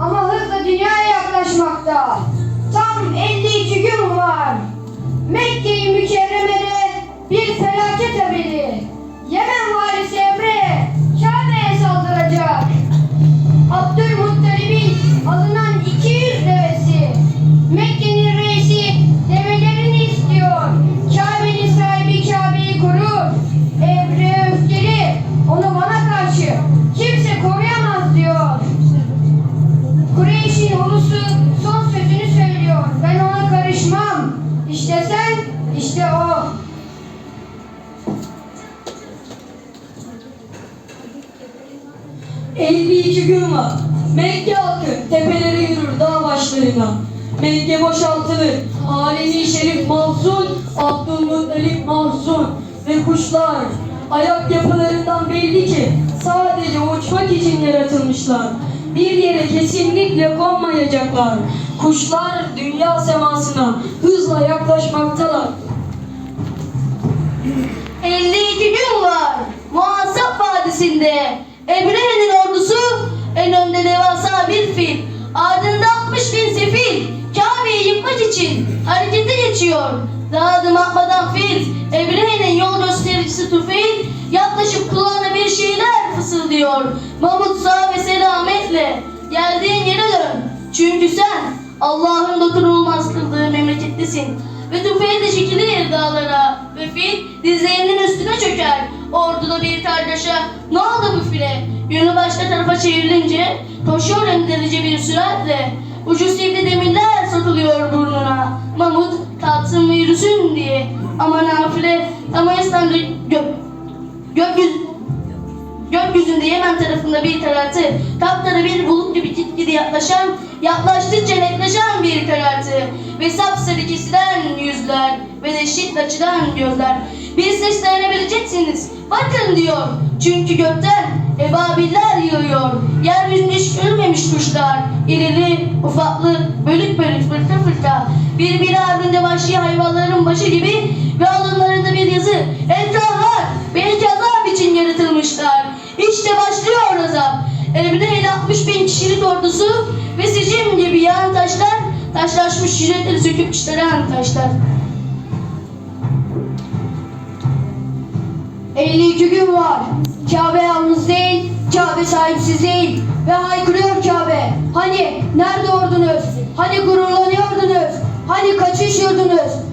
ama hızla dünyaya yaklaşmakta. Tam 52 gün var. Ulusu son sözünü söylüyor. Ben ona karışmam. İşte sen, işte o. Hı. 52 gün var. Mekke halkı tepelere yürür dağ başlarına. Mekke boşaltılır. Alemi şerif mahzun, Abdülmuttalip mahzun ve kuşlar ayak yapılarından belli ki sadece uçmak için yaratılmışlar. Bir yere kesinlikle konmayacaklar. Kuşlar dünya semasına hızla yaklaşmaktalar. 52 gün var. Muhasap Vadisi'nde. Ebrehe'nin ordusu en önde devasa bir fil. Ardında 60 bin sefil. Kabe'yi yıkmak için harekete geçiyor. Daha adım atmadan fil, Ebrehe'nin yol göstericisi Tufeil yaklaşıp kulağına bir şeyler fısıldıyor. Mahmut sağ selametle geldiğin yere dön. Çünkü sen Allah'ın dokunulmaz kıldığı memlekettesin. Ve Tufeil de çekilir dağlara ve fil dizlerinin üstüne çöker. Orduda bir kardeşe ne oldu bu file? Yönü başka tarafa çevrilince koşuyor endirici bir süratle. Ucu sivri demirler sokuluyor burnuna. Mahmut kalksın ve yürüsün diye. Ama nafile İslam'da gö gökyüzü Gökyüzünde Yemen tarafında bir karartı, kapkara bir bulut gibi gitgide yaklaşan, yaklaştıkça netleşen bir karartı ve sapsarı kesilen yüzler ve de şiddet gözler. Bir ses dayanabileceksiniz, bakın diyor. Çünkü gökten ebabiller yağıyor. Yeryüzünde hiç görülmemiş kuşlar. İrili, ufaklı, bölük bölük, fırka fırka. Birbiri ardınca vahşi hayvanların başı gibi ve alınlarında bir yazı. Etraflar bin kişilik ordusu ve sicim gibi yağan taşlar, taşlaşmış yürekleri söküp çıkaran taşlar. 52 gün var. Kabe yalnız değil, Kabe sahipsiz değil. Ve haykırıyor Kabe. Hani nerede ordunuz? Hani gururlanıyordunuz? Hani kaçışıyordunuz?